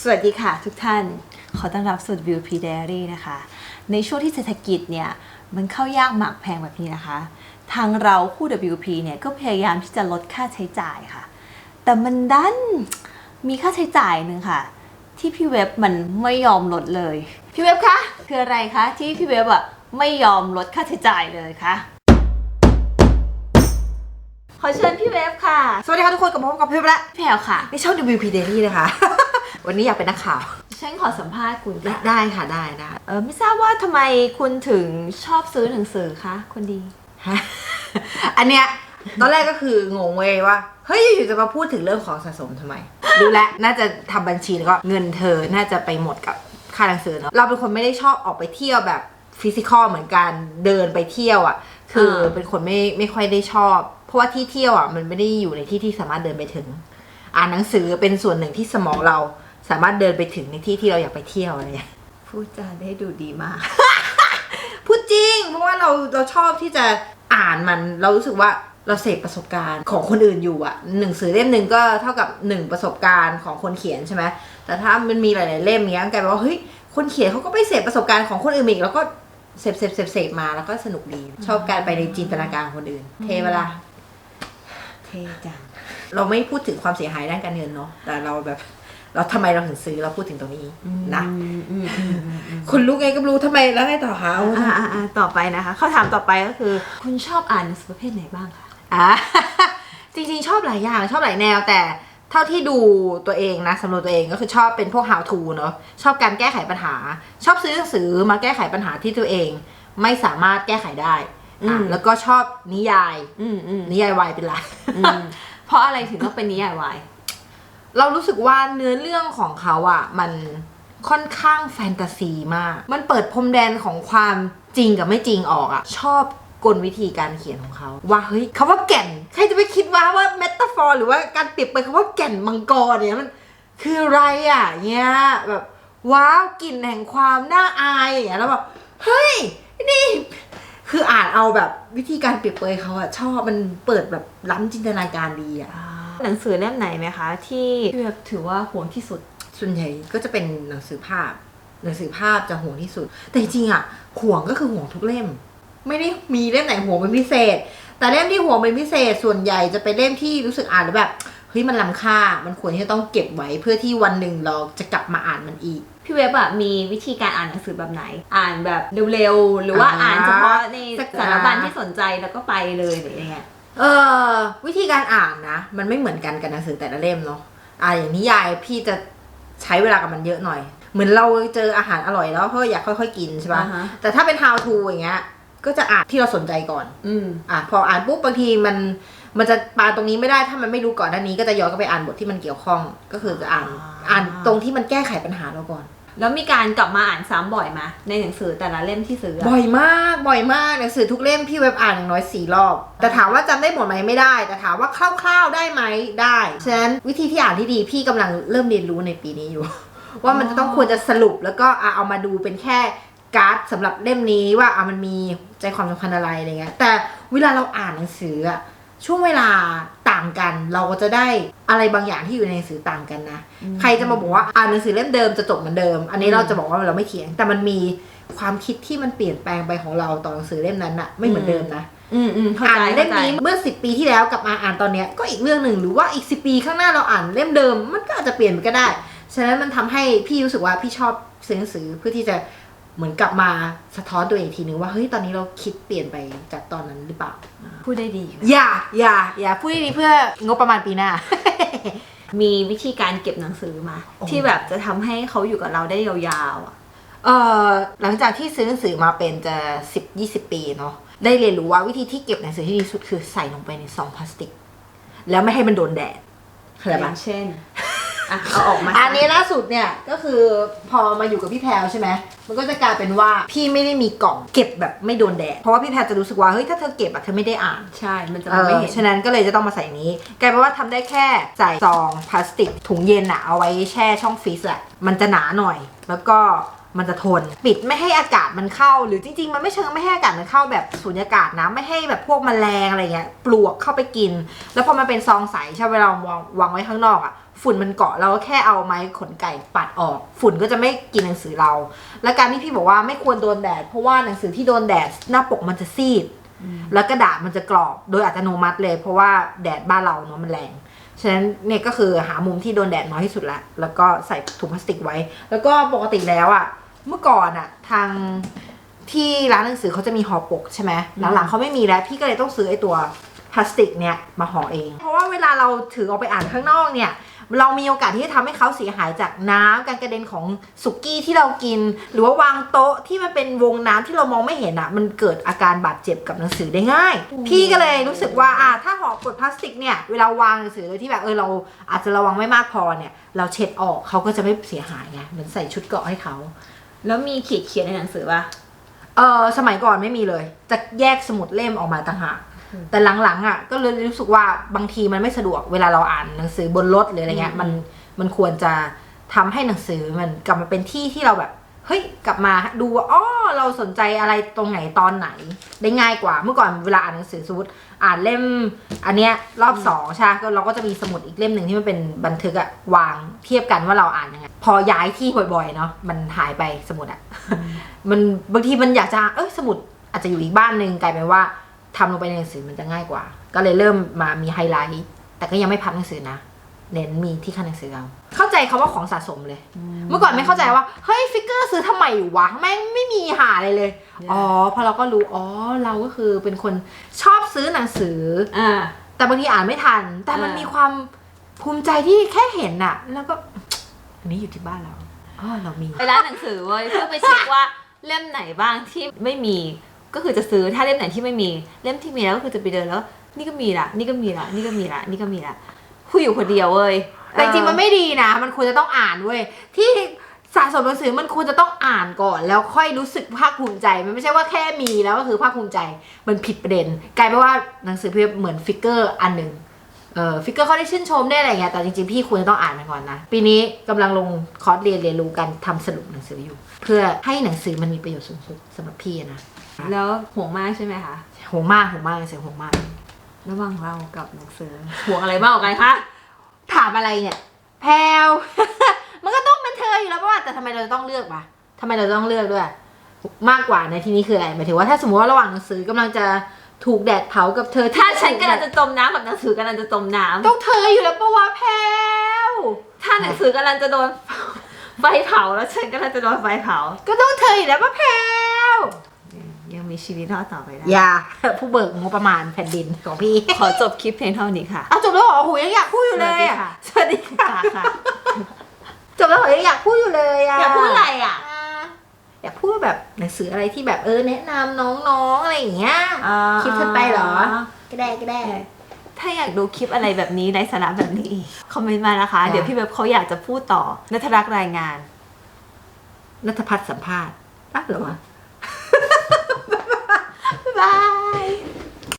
สวัสดีค่ะทุกท่าน ขอต้อนรับสู่ WP Diary นะคะ ในช่วงที่เศรษฐกิจเนี่ย มันเข้ายากหมากแพงแบบนี้นะคะ ทางเราคู่ WP เนี่ย ก็พยายามที่จะลดค่าใช้จ่ายค่ะ แต่มันดันมีค่าใช้จ่ายหนึ่งค่ะ ที่พี่เว็บมันไม่ยอมลดเลย พี่เว็บคะคืออะไรคะที่พี่เว็บอะไม่ยอมลดค่าใช้จ่ายเลยคะขอเชิญพี่เว็บค่ะ สวัสดีค่ะทุกคนกับผมกับพี่และพี่แพลวค่ะนี่ช่อง WP Daily นะคะ วันนี้อยากเป็นนักข่าว ฉันขอสัมภาษณ์คุณได้ค่ะได้ค่ะได้ได้เออไม่ทราบว่าทำไมคุณถึงชอบซื้อหนังสือคะคนดี ฮะ อันเนี้ยตอนแรกก็คืองงเว้ยว่า เฮ้ยอยู่ๆจะมาพูดถึงเรื่องของสะสมทำไม รู้แล้วน่าจะทำบัญชีแล้วก็เงินเธอน่าจะไปหมดกับค่าหนังสือเนาะเราเป็นคนไม่ได้ชอบออกไปเที่ยวแบบฟิสิกอลเหมือนกันเดินไปเที่ยวอะ คืออา เป็นคนไม่ไม่ค่อยได้ชอบ เพราะว่าที่เที่ยวอะมันไม่ได้อยู่ในที่ที่สามารถเดินไปถึง อ่านหนังสือเป็นส่วนหนึ่งที่สมองเรา สามารถเดินไปถึงในที่ที่เราอยากไปเที่ยวอะไรอย่างเงี้ยพูดจาได้ดูดีมาก พูดจริง เพราะว่าเราเราชอบที่จะอ่านมันเรารู้สึกว่าเราเสพประสบการณ์ของคนอื่นอยู่อะหนังสือเล่มหนึ่งก็เท่ากับหนึ่งประสบการณ์ของคนเขียนใช่ไหมแต่ถ้ามันมีหลาย ๆ เล่มเนี้ยกลายเป็นว่าเฮ้ยคนเขียนเขาก็ไปเสพประสบการณ์ของคนอื่นอีกแล้วก็เสพเสพเสพเสพมาแล้วก็สนุกดี ชอบการไปในจินตนาการของคนอื่น เทเวลาเท่จังเราไม่พูดถึงความเสียหายด้านการเงินเนาะแต่เราแบบ เราทำไมเราถึงซื้อเราพูดถึงตรงนี้นะอืมอืมอืมอืมอืมคนรู้ไงก็รู้ทำไมแล้วไงต่อคะอ่าอ่าอ่าต่อไปนะคะข้อถามต่อไปก็คือ คุณชอบอ่านหนังสือประเภทไหนบ้างคะอะจริงๆ ชอบหลายอย่างชอบหลายแนวแต่เท่าที่ดูตัวเองนะสำรวจตัวเองก็คือชอบเป็นพวก how to เนอะชอบการแก้ไขปัญหา ชอบซื้อหนังสือมาแก้ไขปัญหาที่ตัวเอง ไม่สามารถแก้ไขได้อะแล้วก็ชอบนิยายอืมอืมนิยายวายเป็นหลักอืมเพราะอะไรถึงต้องเป็นนิยายวาย เรารู้สึกว่าเนื้อเรื่องของเขาอะ มันค่อนข้างแฟนตาซีมาก มันเปิดพรมแดนของความจริงกับไม่จริงออกอะ ชอบกลวิธีการเขียนของเขา ว่าเฮ้ยคำว่าแก่น ใครจะไปคิดว่าว่าเมตาฟอร์หรือว่าการเปรียบเปรยคำว่าแก่นมังกรเนี่ยมันคืออะไรอะเงี้ยแบบว้าวกลิ่นแห่งความน่าอายอย่างเงี้ยแล้วแบบเฮ้ยนี่คืออ่านเอาแบบวิธีการเปรียบเปรยเขาอะชอบมันเปิดแบบล้ำจินตนาการดีอะ หนังสือเล่มไหนไหมคะ ที่พี่เว็บถือว่าห่วงที่สุด ส่วนใหญ่ก็จะเป็นหนังสือภาพ หนังสือภาพจะห่วงที่สุด แต่จริงๆอะห่วงก็คือห่วงทุกเล่ม ไม่ได้มีเล่มไหนห่วงเป็นพิเศษ แต่เล่มที่ห่วงเป็นพิเศษ ส่วนใหญ่จะเป็นเล่มที่รู้สึกอ่านแล้วแบบเฮ้ยมันล้ำค่า มันควรที่จะต้องเก็บไว้เพื่อที่วันหนึ่งเราจะกลับมาอ่านมันอีก พี่เว็บอะมีวิธีการอ่านหนังสือแบบไหน อ่านแบบเร็วๆ หรือว่าอ่าอ่านเฉพาะในสักสารบัญที่สนใจแล้วก็ไปเลยหรือยังไง เออวิธีการอ่านนะ มันไม่เหมือนกันกับหนังสือแต่ละเล่มเนาะอ่าอย่างนิยายพี่จะใช้เวลากับมันเยอะหน่อย เหมือนเราเจออาหารอร่อยแล้วก็อยากค่อยๆกินใช่ปะอ่าฮะ แต่ถ้าเป็น how to อย่างเงี้ย ก็จะอ่านที่เราสนใจก่อน อืม อะพออ่านปุ๊บบางทีมันมันจะปาตรงนี้ไม่ได้ถ้ามันไม่รู้ก่อนด้านนี้ ก็จะย้อนกลับไปอ่านบทที่มันเกี่ยวข้อง ก็คือจะอ่านอ่า อ่านตรงที่มันแก้ไขปัญหาเราก่อน แล้วมีการกลับมาอ่านซ้ำบ่อยไหมในหนังสือแต่ละเล่มที่ซื้ออะบ่อยมากบ่อยมากหนังสือทุกเล่มพี่เว็บอ่านอย่างน้อยสี่รอบ แต่ถามว่าจำได้หมดไหมไม่ได้ แต่ถามว่าคร่าวๆได้ไหมได้ฉะนั้นวิธีที่อ่านที่ดีพี่กำลังเริ่มเรียนรู้ในปีนี้อยู่ ว่ามันจะต้องควรจะสรุปแล้วก็อะเอามาดูเป็นแค่การ์ดสำหรับเล่มนี้ว่าอะมันมีใจความสำคัญอะไรอะไรเงี้ยแต่เวลาเราอ่านหนังสืออะช่วงเวลา ต่างกัน เราก็จะได้อะไรบางอย่างที่อยู่ในหนังสือต่างกันนะ ใครจะมาบอกว่าอ่านหนังสือเล่มเดิมจะจบเหมือนเดิม อันนี้เราจะบอกว่าเราไม่เถียงแต่มันมีความคิดที่มันเปลี่ยนแปลงไปของเราต่อหนังสือเล่มนั้นอะไม่เหมือนเดิมนะอืมอืมเข้าอ่านใจเล่มเข้าใจนี้เมื่อสิปีที่แล้วกลับมาอ่านตอนเนี้ยก็อีกเรื่องหนึ่งหรือว่าอีกสิปีข้างหน้าเราอ่านเล่มเดิม มันก็อาจจะเปลี่ยนไปก็ได้ ฉะนั้นมันทำให้พี่รู้สึกว่าพี่ชอบซื้อหนังสือเพื่อที่จะ เหมือนกลับมาสะท้อนตัวเองอีกทีนึงว่าเฮ้ยตอนนี้เราคิดเปลี่ยนไปจากตอนนั้นหรือเปล่า พูดได้ดีอย่าอย่าอย่าพูดนี้เพื่องบประมาณปีหน้า มีวิธีการเก็บหนังสือมาโอ้ที่แบบจะทำให้เขาอยู่กับเราได้ยาวๆอะเอ่อหลังจากที่ซื้อหนังสือมาเป็นจะสิบยี่สิบปีเนาะได้เรียนรู้ว่าวิธีที่เก็บหนังสือที่ดีที่สุดคือใส่ลงไปในซองพลาสติก แล้วไม่ให้มันโดนแดดเข้าใจอปะ ย่างเช่น อะเอาออกมาอันนี้ล่าสุดเนี่ยก็คือพอมาอยู่กับพี่แพรวใช่ไหมมันก็จะกลายเป็นว่าพี่ไม่ได้มีกล่องเก็บแบบไม่โดนแดดเพราะว่าพี่แพรวจะรู้สึกว่าเฮ้ยถ้าเธอเก็บอะเธอไม่ได้อ่าน ใช่ มันจะเอมองอไม่เห็นฉะนั้นก็เลยจะต้องมาใส่นี้ กลายเป็นว่าทำได้แค่ใส่ซองพลาสติกถุงเย็นอะเอาไว้แช่ช่องฟรีซแหละมันจะหนาหน่อย แล้วก็ มันจะทน ปิดไม่ให้อากาศมันเข้า หรือจริง ๆ มันไม่เชิงไม่ให้อากาศมันเข้าแบบสูญญากาศนะไม่ให้แบบพวกแมลงอะไรเงี้ยปลวกเข้าไปกิน แล้วพอมันเป็นซองใสใช่ไหมเวลาวางวางไว้ข้างนอกอะ่ะฝุ่นมันเกาะเราก็แค่เอาไม้ขนไก่ปัดออก ฝุ่นก็จะไม่กินหนังสือเรา และการที่พี่บอกว่าไม่ควรโดนแดดเพราะว่าหนังสือที่โดนแดดหน้าปกมันจะซีด แล้วกระดาษมันจะกรอบโดยอัตโนมัติเลย เพราะว่าแดดบ้านเราเนาะมันแรงฉะนั้นเนี่ยก็คือหามุมที่โดนแดดน้อยที่สุดละแล้วก็ใส่ถุงพลาสติกไว้ แล้วก็ปกติแล้วอะ เมื่อก่อนอะทางที่ร้านหนังสือเขาจะมีห่อปกใช่ไหมหลังๆเขาไม่มีแล้ว พี่ก็เลยต้องซื้อไอ้ตัวพลาสติกเนี่ยมาห่อเอง เพราะว่าเวลาเราถือออกไปอ่านข้างนอกเนี่ย เรามีโอกาสที่จะทำให้เขาเสียหายจากน้ำการกระเด็นของสุกี้ที่เรากิน หรือว่าวางโต๊ะที่มันเป็นวงน้ำที่เรามองไม่เห็นอะมันเกิดอาการบาดเจ็บกับหนังสือได้ง่าย พี่ก็เลยรู้สึกว่าอะถ้าห่อกดพลาสติกเนี่ยเวลาวางหนังสือโดยที่แบบเออเราอาจจะระวังไม่มากพอเนี่ย เราเช็ดออกเขาก็จะไม่เสียหายไงเหมือนใส่ชุดเกราะให้เขา แล้วมีขีดเขียนในหนังสือปะเออสมัยก่อนไม่มีเลย จะแยกสมุดเล่มออกมาต่างหากอืมแต่หลังๆอะก็เลยรู้สึกว่าบางทีมันไม่สะดวกเวลาเราอ่านหนังสือบนรถหรืออะไรเงี้ยอืมมันมันควรจะทำให้หนังสือมันกลับมาเป็นที่ที่เราแบบ เฮ้ยกลับมาดูว่าอ๋อเราสนใจอะไรตรงไหนตอนไหน ได้ง่ายกว่าเมื่อก่อนเวลาอ่านหนังสือสมมติอ่านเล่ม อันเนี้ยรอบสองใช่ปะก็เราก็จะมีสมุดอีกเล่มหนึ่งที่มันเป็นบันทึกอะวางเทียบกันว่าเราอ่านยังไงพอย้ายที่บ่อยๆเนาะมันหายไปสมุดอะมันบางทีมันอยากจะเอ้ยสมุดอาจจะอยู่อีกบ้านหนึ่งกลายเป็นว่าทำลงไปในหนังสือมันจะง่ายกว่า ก็เลยเริ่มมามีไฮไลท์แต่ก็ยังไม่พับหนังสือนะ เน้นมีที่ขั้นหนังสือเอาเข้าใจคาว่าของสะสมเลย เมื่อก่อนไม่เข้าใจว่า เฮ้ยฟิกเกอร์ซื้อทำไมวะแม่งไม่มีหาอะไรเลย อ๋อพอเราก็รู้ อ๋อ เราก็คือเป็นคนชอบซื้อหนังสืออ่าแต่บางทีอ่านไม่ทัน แต่มันอ่ามีมีความภูมิใจที่แค่เห็นน่ะแล้วก็อันนี้อยู่ที่บ้านเราอ๋อเรามีไปร้านหนังสือเว้ยเพื่อไปเช็คว่าเล่มไหนบ้างที่ไม่มีก็คือจะซื้อถ้าเล่มไหนที่ไม่มี เล่มที่มีแล้วก็คือจะไปเดินแล้ว นี่ก็มีละนี่ก็มีละนี่ก็มีละนี่ก็มีละ คุยอยู่คนเดียวเว้ยแต่จริงๆมันไม่ดีนะ มันควรจะต้องอ่านเว้ยที่สะสมหนังสือมันควรจะต้องอ่านก่อน แล้วค่อยรู้สึกภาคภูมิใจ มันไม่ใช่ว่าแค่มีแล้วก็คือภาคภูมิใจมันผิดประเด็น กลายเป็นว่าหนังสือเพียบเหมือนฟิกเกอร์อันหนึ่งเออฟิกเกอร์เขาได้ชื่นชมได้อะไรเงี้ยแต่จริงๆ พี่ควรจะต้องอ่านมันก่อนนะ ปีนี้กำลังลงคอร์สเรียนเรียนรู้การทำสรุปหนังสืออยู่ เพื่อให้หนังสือมันมีประโยชน์สูงสุดสำหรับพี่อะนะแล้วห่วงมากใช่ไหมคะห่วงมากห่วงมากหนังสือห่วงมาก ระหว่างเรากับหนังสือห่วงอะไรมากกว่ากันคะ ถามอะไรเนี่ย แพลว มันก็ต้องเป็นเธออยู่แล้วป่ะแต่ทำไมเราจะต้องเลือกวะทำไมเราจะต้องเลือกด้วย มากกว่าในที่นี้คืออะไรหมายถึงว่าถ้าสมมติว่าระหว่างหนังสือกำลังจะถูกแดดเผากับเธอที่ถ้าฉันกำลังจะจมน้ำกับหนังสือกำลังจะจมน้ำต้องเธออยู่แล้วปะวะแพลวถ้าหนังสือกำลังจะโดน ไฟเผาแล้วฉันกำลังจะโดนไฟเผา ก็ต้องเธออยู่แล้วปะแพลว ยังมีชีวิตรอดต่อไปได้ อย่า ผู้เบิกงบประมาณแผ่นดินของพี่ ขอจบคลิปเพียงเท่านี้ค่ะ เอาจบแล้วเหรอโอ้โหยังอยากพูดอยู่เลยอะสวัสดีค่ะ ค่ะ จบแล้วเหรอยังอยากพูดอยู่เลยอะอยากพูดอะไรอะอยากพูดแบบหนังสืออะไรที่แบบเออแนะนำน้องๆอะไรอย่างเงี้ย คลิปถัดไปเหรอ ก็ได้ก็ได้ ถ้าอยากดูคลิปอะไรแบบนี้ในสาระแบบนี้คอมเมนต์มานะคะค่ะเดี๋ยวพี่เบบเขาอยากจะพูดต่อนัทรักษ์รายงาน นัทพัฒน์สัมภาษณ์อะเหรอวะ บ๊ายบาย